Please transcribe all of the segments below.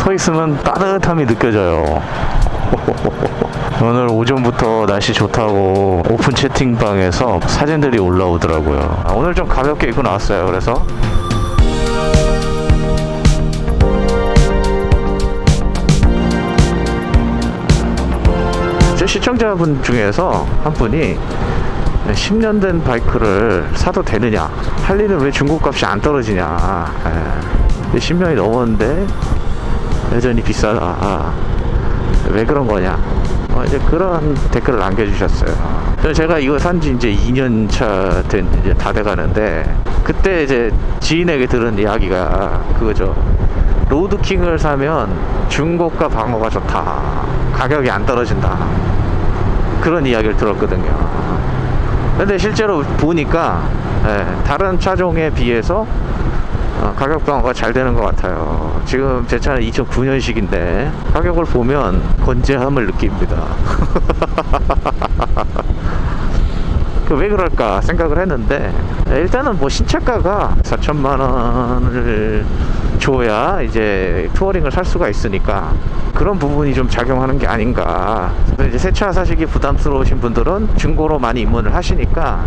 서 있으면 따뜻함이 느껴져요. 오늘 오전부터 날씨 좋다고 오픈 채팅방에서 사진들이 올라오더라고요. 아, 오늘 좀 가볍게 입고 나왔어요. 그래서 제 시청자분 중에서 한 분이 10년 된 바이크를 사도 되느냐 할리는 왜 중고값이 안 떨어지냐 예. 10년이 넘었는데 여전히 비싸다. 아, 왜 그런 거냐? 어, 이제 그런 댓글을 남겨주셨어요. 제가 이거 산 지 이제 2년 차 된, 이제 다 돼가는데 그때 이제 지인에게 들은 이야기가 그거죠. 로드킹을 사면 중고가 방어가 좋다. 가격이 안 떨어진다. 그런 이야기를 들었거든요. 근데 실제로 보니까 예, 다른 차종에 비해서 어, 가격 방어가 잘 되는 것 같아요. 지금 제 차는 2009년식인데 가격을 보면 건재함을 느낍니다. 그왜 그럴까 생각을 했는데 일단은 뭐 신차가가 4천만 원을 줘야 이제 투어링을 살 수가 있으니까 그런 부분이 좀 작용하는 게 아닌가. 이제 새 차 사시기 부담스러우신 분들은 중고로 많이 입문을 하시니까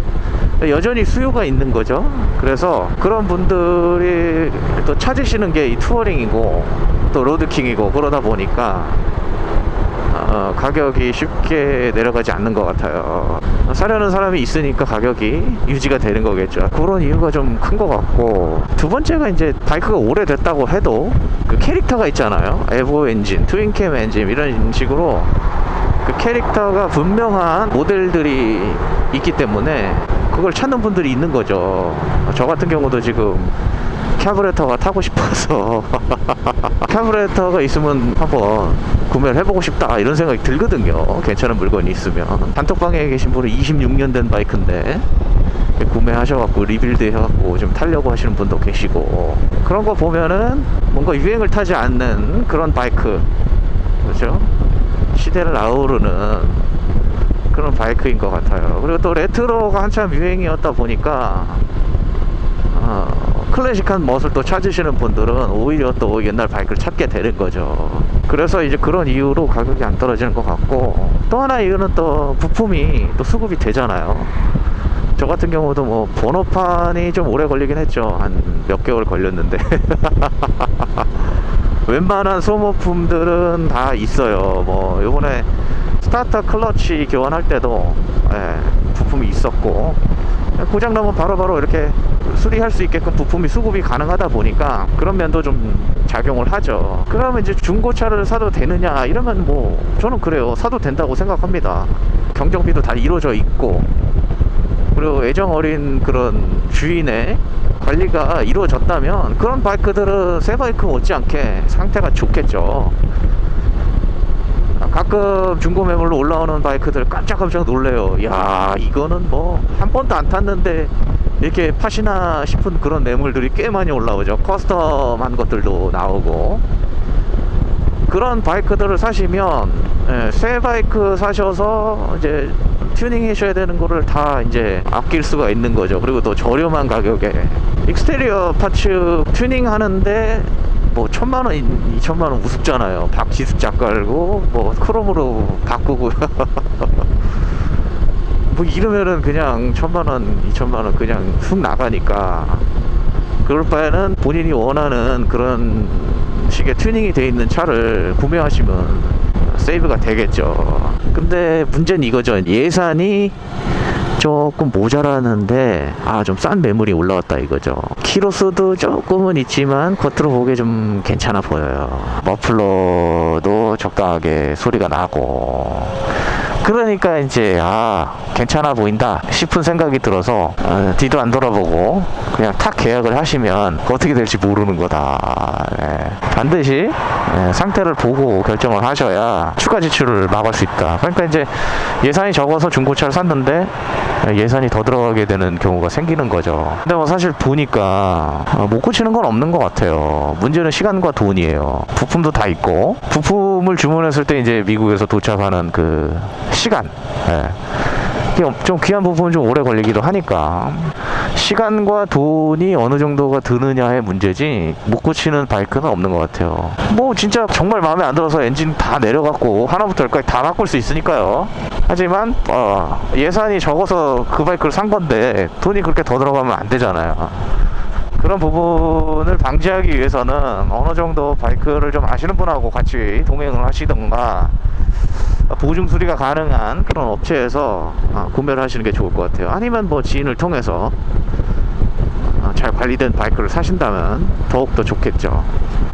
여전히 수요가 있는 거죠. 그래서 그런 분들이 또 찾으시는 게 이 투어링이고 또 로드킹이고 그러다 보니까 어, 가격이 쉽게 내려가지 않는 것 같아요. 사려는 사람이 있으니까 가격이 유지가 되는 거겠죠. 그런 이유가 좀 큰 것 같고 두 번째가 이제 바이크가 오래됐다고 해도 그 캐릭터가 있잖아요. 에보 엔진, 트윈캠 엔진 이런 식으로 그 캐릭터가 분명한 모델들이 있기 때문에 그걸 찾는 분들이 있는 거죠. 저 같은 경우도 지금 캐브레터가 타고 싶어서. 캐브레터가 있으면 한번 구매를 해보고 싶다. 이런 생각이 들거든요. 괜찮은 물건이 있으면. 단톡방에 계신 분은 26년 된 바이크인데 구매하셔갖고 리빌드 해갖고 좀 타려고 하시는 분도 계시고. 그런 거 보면은 뭔가 유행을 타지 않는 그런 바이크. 그렇죠? 시대를 아우르는 그런 바이크인 것 같아요. 그리고 또 레트로가 한참 유행이었다 보니까 어, 클래식한 멋을 또 찾으시는 분들은 오히려 또 옛날 바이크를 찾게 되는 거죠. 그래서 이제 그런 이유로 가격이 안 떨어지는 것 같고 또 하나 이유는 또 부품이 또 수급이 되잖아요. 저 같은 경우도 뭐 번호판이 좀 오래 걸리긴 했죠. 한 몇 개월 걸렸는데. 웬만한 소모품들은 다 있어요. 뭐 요번에 스타터 클러치 교환할 때도 예, 부품이 있었고 고장 나면 바로 바로 이렇게 수리할 수 있게끔 부품이 수급이 가능하다 보니까 그런 면도 좀 작용을 하죠. 그러면 이제 중고차를 사도 되느냐 이러면 뭐 저는 그래요. 사도 된다고 생각합니다. 경정비도 다 이루어져 있고 그리고 애정 어린 그런 주인의 관리가 이루어졌다면 그런 바이크들은 새 바이크 못지않게 상태가 좋겠죠. 가끔 중고 매물로 올라오는 바이크들 깜짝깜짝 놀래요. 야, 이거는 뭐 한 번도 안 탔는데 이렇게 파시나 싶은 그런 매물들이 꽤 많이 올라오죠. 커스텀한 것들도 나오고. 그런 바이크들을 사시면 예, 새 바이크 사셔서 이제 튜닝 하셔야 되는 거를 다 이제 아낄 수가 있는 거죠. 그리고 또 저렴한 가격에 익스테리어 파츠 튜닝 하는데 뭐 천만 원, 이천만 원 우습잖아요. 박지습자 깔고 뭐 크롬으로 바꾸고 뭐 이러면은 그냥 천만 원, 이천만 원 그냥 훅 나가니까 그럴 바에는 본인이 원하는 그런 식의 튜닝이 돼 있는 차를 구매하시면 세이브가 되겠죠. 근데 문제는 이거죠. 예산이 조금 모자라는데 아 좀 싼 매물이 올라왔다 이거죠. 키로수도 조금은 있지만 겉으로 보기에 좀 괜찮아 보여요. 머플러도 적당하게 소리가 나고. 그러니까 이제 아 괜찮아 보인다 싶은 생각이 들어서 어, 뒤도 안 돌아보고 그냥 탁 계약을 하시면 어떻게 될지 모르는 거다. 예. 반드시 예, 상태를 보고 결정을 하셔야 추가 지출을 막을 수 있다. 그러니까 이제 예산이 적어서 중고차를 샀는데 예산이 더 들어가게 되는 경우가 생기는 거죠. 근데 뭐 사실 보니까 어, 못 고치는 건 없는 것 같아요. 문제는 시간과 돈이에요. 부품도 다 있고. 부품을 주문했을 때 이제 미국에서 도착하는 그 시간 예. 이게 좀 귀한 부품은 좀 오래 걸리기도 하니까 시간과 돈이 어느 정도가 드느냐의 문제지 못 고치는 바이크는 없는 것 같아요. 뭐 진짜 정말 마음에 안 들어서 엔진 다 내려갖고 하나부터 열까지 다 바꿀 수 있으니까요. 하지만 어, 예산이 적어서 그 바이크를 산 건데 돈이 그렇게 더 들어가면 안 되잖아요. 그런 부분을 방지하기 위해서는 어느 정도 바이크를 좀 아시는 분하고 같이 동행을 하시던가 보증 수리가 가능한 그런 업체에서 아, 구매를 하시는 게 좋을 것 같아요. 아니면 뭐 지인을 통해서 아, 잘 관리된 바이크를 사신다면 더욱더 좋겠죠.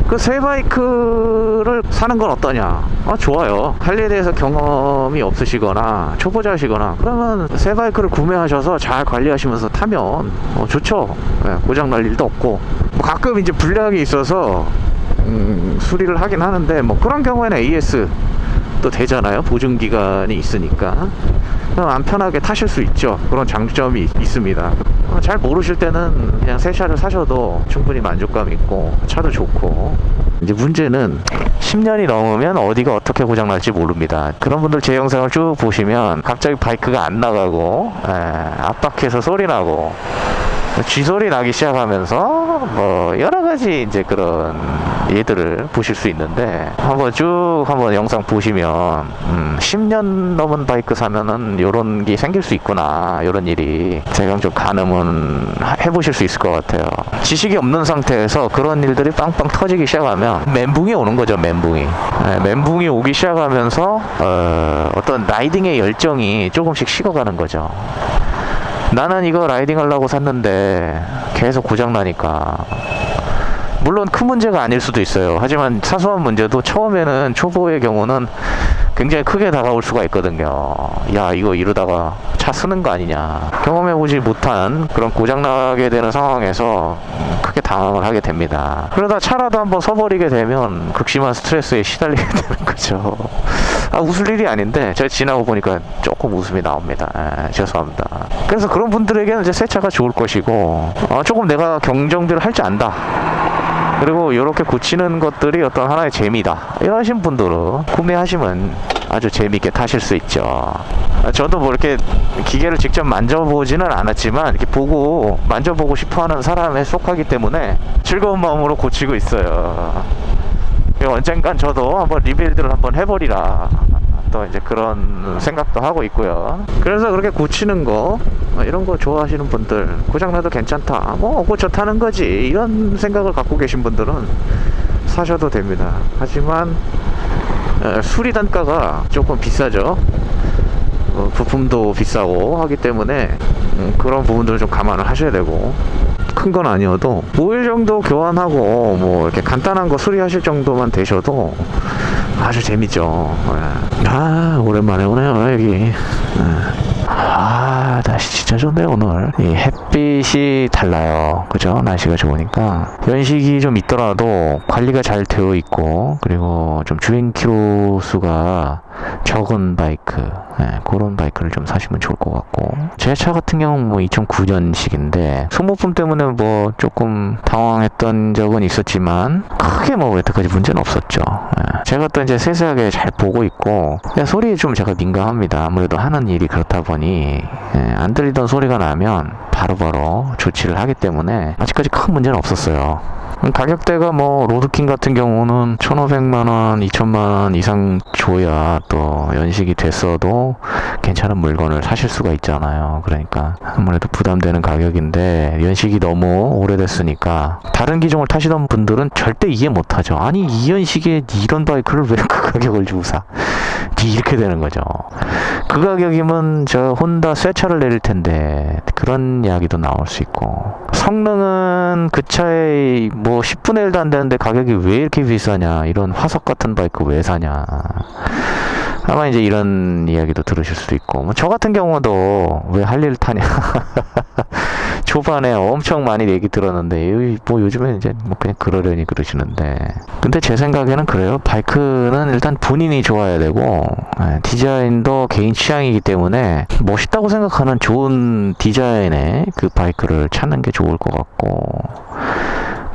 그 새 바이크를 사는 건 어떠냐? 아, 좋아요. 할리에 대해서 경험이 없으시거나 초보자시거나 그러면 새 바이크를 구매하셔서 잘 관리하시면서 타면 어, 좋죠. 예, 고장 날 일도 없고 뭐 가끔 이제 불량이 있어서 음, 수리를 하긴 하는데 뭐 그런 경우에는 AS 또 되잖아요. 보증 기간이 있으니까. 안 편하게 타실 수 있죠. 그런 장점이 있- 있습니다. 어, 잘 모르실 때는 그냥 새 차를 사셔도 충분히 만족감 있고 차도 좋고. 이제 문제는 10년이 넘으면 어디가 어떻게 고장날지 모릅니다. 그런 분들 제 영상을 쭉 보시면 갑자기 바이크가 안 나가고 에, 압박해서 소리 나고 쥐소리 나기 시작하면서 뭐 여러 가지 이제 그런 예들을 보실 수 있는데 한번 쭉 한번 영상 보시면 음, 10년 넘은 바이크 사면은 요런 게 생길 수 있구나 요런 일이 제가 좀 가늠은 하- 해보실 수 있을 것 같아요. 지식이 없는 상태에서 그런 일들이 빵빵 터지기 시작하면 멘붕이 오는 거죠 멘붕이. 네, 멘붕이 오기 시작하면서 어, 어떤 라이딩의 열정이 조금씩 식어가는 거죠 나는 이거 라이딩 하려고 샀는데 계속 고장 나니까 물론 큰 문제가 아닐 수도 있어요. 하지만 사소한 문제도 처음에는 초보의 경우는 굉장히 크게 다가올 수가 있거든요. 야, 이거 이러다가 차 쓰는 거 아니냐. 경험해보지 못한 그런 고장나게 되는 상황에서 크게 당황을 하게 됩니다. 그러다 차라도 한번 서버리게 되면 극심한 스트레스에 시달리게 되는 거죠. 아, 웃을 일이 아닌데, 제가 지나고 보니까 조금 웃음이 나옵니다. 에, 죄송합니다. 그래서 그런 분들에게는 이제 새 차가 좋을 것이고, 어, 조금 내가 경정비를 할 줄 안다. 그리고 이렇게 고치는 것들이 어떤 하나의 재미다. 이러신 분들은 구매하시면 아주 재미있게 타실 수 있죠. 아, 저도 뭐 이렇게 기계를 직접 만져보지는 않았지만 이렇게 보고 만져보고 싶어하는 사람에 속하기 때문에 즐거운 마음으로 고치고 있어요. 언젠간 저도 한번 리빌드를 한번 해버리라. 또 이제 그런 생각도 하고 있고요. 그래서 그렇게 고치는 거 어, 이런 거 좋아하시는 분들 고장나도 괜찮다. 뭐 고쳐 타는 거지 이런 생각을 갖고 계신 분들은 사셔도 됩니다. 하지만 에, 수리 단가가 조금 비싸죠. 어, 부품도 비싸고 하기 때문에 음, 그런 부분들을 좀 감안을 하셔야 되고 큰 건 아니어도 오일 정도 교환하고 뭐 이렇게 간단한 거 수리하실 정도만 되셔도 아주 재밌죠. 예. 아 오랜만에 오네요 여기. 예. 아 날씨 진짜 좋네 오늘 이 햇빛이 달라요. 그죠? 날씨가 좋으니까. 연식이 좀 있더라도 관리가 잘 되어 있고 그리고 좀 주행 키로 수가 적은 바이크 예, 그런 바이크를 좀 사시면 좋을 것 같고. 제 차 같은 경우는 뭐 2009년식인데 소모품 때문에 뭐 조금 당황했던 적은 있었지만 크게 뭐 여태까지 문제는 없었죠. 예. 제가 또 이제 세세하게 잘 보고 있고 소리에 좀 제가 민감합니다. 아무래도 하는 일이 그렇다 보니 예, 안 들리던 소리가 나면 바로 바로 조치를 하기 때문에 아직까지 큰 문제는 없었어요 가격대가 뭐 로드킹 같은 경우는 1,500만 원, 2천만 원 이상 줘야 또 연식이 됐어도 괜찮은 물건을 사실 수가 있잖아요. 그러니까 아무래도 부담되는 가격인데 연식이 너무 오래됐으니까 다른 기종을 타시던 분들은 절대 이해 못 하죠. 아니 이 연식에 이런 바이크를 왜 그 가격을 주고 사? 이렇게 되는 거죠. 그 가격이면 저 혼다 새 차를 내릴 텐데 그런 이야기도 나올 수 있고. 성능은 그 차의 뭐 10분의 1도 안 되는데 가격이 왜 이렇게 비싸냐. 이런 화석 같은 바이크 왜 사냐. 아마 이제 이런 이야기도 들으실 수도 있고. 뭐 저 같은 경우도 왜 할일 타냐 초반에 엄청 많이 얘기 들었는데 요- 뭐 요즘에 이제 뭐 그냥 그러려니 그러시는데. 근데 제 생각에는 그래요. 바이크는 일단 본인이 좋아야 되고 예, 디자인도 개인 취향이기 때문에 멋있다고 생각하는 좋은 디자인의 그 바이크를 찾는 게 좋을 것 같고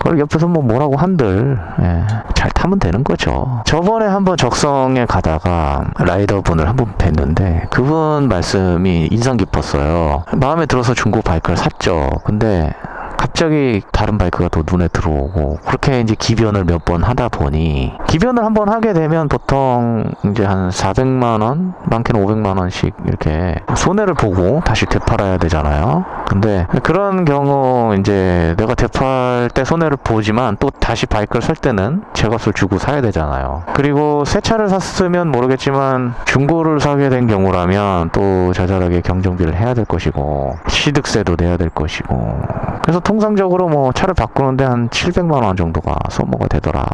그걸 옆에서 뭐 뭐라고 한들 예, 잘 타면 되는 거죠. 저번에 한번 적성에 가다가 라이더 분을 한번 뵀는데 그분 말씀이 인상 깊었어요. 마음에 들어서 중고 바이크를 샀죠. 근데 갑자기 다른 바이크가 또 눈에 들어오고 그렇게 이제 기변을 몇 번 하다 보니 기변을 한번 하게 되면 보통 이제 한 400만 원 많게는 500만 원씩 이렇게 손해를 보고 다시 되팔아야 되잖아요. 근데 그런 경우 이제 내가 되팔 때 손해를 보지만 또 다시 바이크를 살 때는 제값을 주고 사야 되잖아요. 그리고 새 차를 샀으면 모르겠지만 중고를 사게 된 경우라면 또 자잘하게 경정비를 해야 될 것이고 취득세도 내야 될 것이고 그래서 통상적으로 뭐 차를 바꾸는데 한 700만 원 정도가 소모가 되더라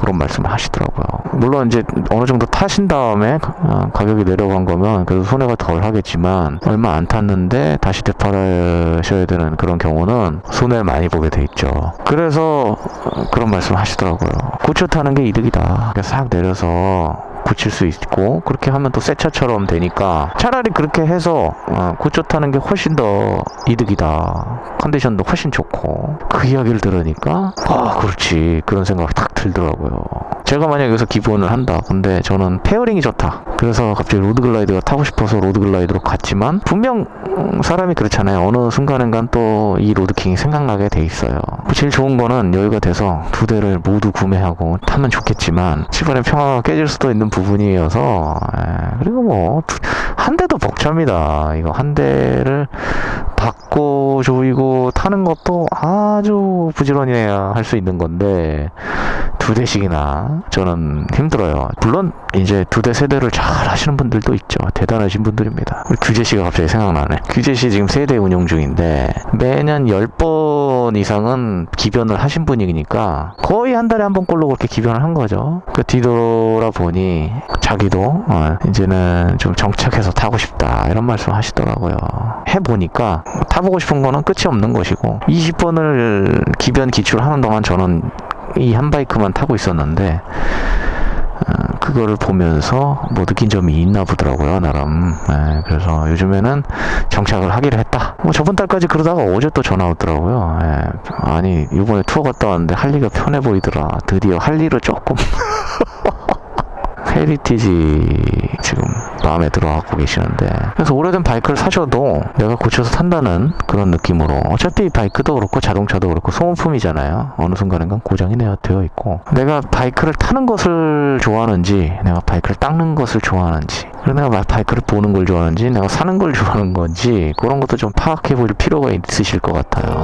그런 말씀을 하시더라고요. 물론 이제 어느 정도 타신 다음에 가- 어, 가격이 내려간 거면 그래도 손해가 덜 하겠지만 얼마 안 탔는데 다시 되팔 아셔야 되는 그런 경우는 손해를 많이 보게 돼 있죠. 그래서 어, 그런 말씀 하시더라고요. 고쳐 타는 게 이득이다. 싹 내려서 고칠 수 있고 그렇게 하면 또 새 차처럼 되니까 차라리 그렇게 해서 어, 고쳐 타는 게 훨씬 더 이득이다. 컨디션도 훨씬 좋고 그 이야기를 들으니까 아 그렇지 그런 생각이 탁 들더라고요. 제가 만약 여기서 기본을 한다. 근데 저는 페어링이 좋다. 그래서 갑자기 로드글라이드가 타고 싶어서 로드글라이드로 갔지만 분명 음, 사람이 그렇잖아요. 어느 순간인간 또 이 로드킹이 생각나게 돼 있어요. 제일 좋은 거는 여유가 돼서 두 대를 모두 구매하고 타면 좋겠지만 집안의 평화가 깨질 수도 있는 부분이어서 에, 그리고 뭐 한 대도 벅찹니다. 이거 한 대를 받고 조이고 타는 것도 아주 부지런히 해야 할 수 있는 건데 두 대씩이나 저는 힘들어요. 물론 이제 두 대 세 대를 잘 하시는 분들도 있죠. 대단하신 분들입니다. 규재 씨가 갑자기 생각나네. 규재 씨 지금 세 대 운영 중인데 매년 10번 이상은 기변을 하신 분이니까 거의 한 달에 한 번꼴로 그렇게 기변을 한 거죠. 그 뒤돌아 보니 자기도 어, 이제는 좀 정착해서 타고 싶다 이런 말씀 하시더라고요. 해보니까 타보고 싶은 거는 끝이 없는 것이고 20번을 기변 기출 하는 동안 저는 이 한 바이크만 타고 있었는데 어, 그거를 보면서 뭐 느낀 점이 있나 보더라고요 나름. 예, 그래서 요즘에는 정착을 하기로 했다. 뭐 저번 달까지 그러다가 어제 또 전화 오더라고요. 예, 아니 이번에 투어 갔다 왔는데 할리가 편해 보이더라. 드디어 할리를 조금 헤리티지 지금 마음에 들어 갖고 계시는데. 그래서 오래된 바이크를 사셔도 내가 고쳐서 탄다는 그런 느낌으로. 어차피 바이크도 그렇고 자동차도 그렇고 소모품이잖아요. 어느 순간인가 고장이 내- 되어 있고. 내가 바이크를 타는 것을 좋아하는지 내가 바이크를 닦는 것을 좋아하는지 그리고 내가 마- 바이크를 보는 걸 좋아하는지 내가 사는 걸 좋아하는 건지 그런 것도 좀 파악해 볼 필요가 있으실 것 같아요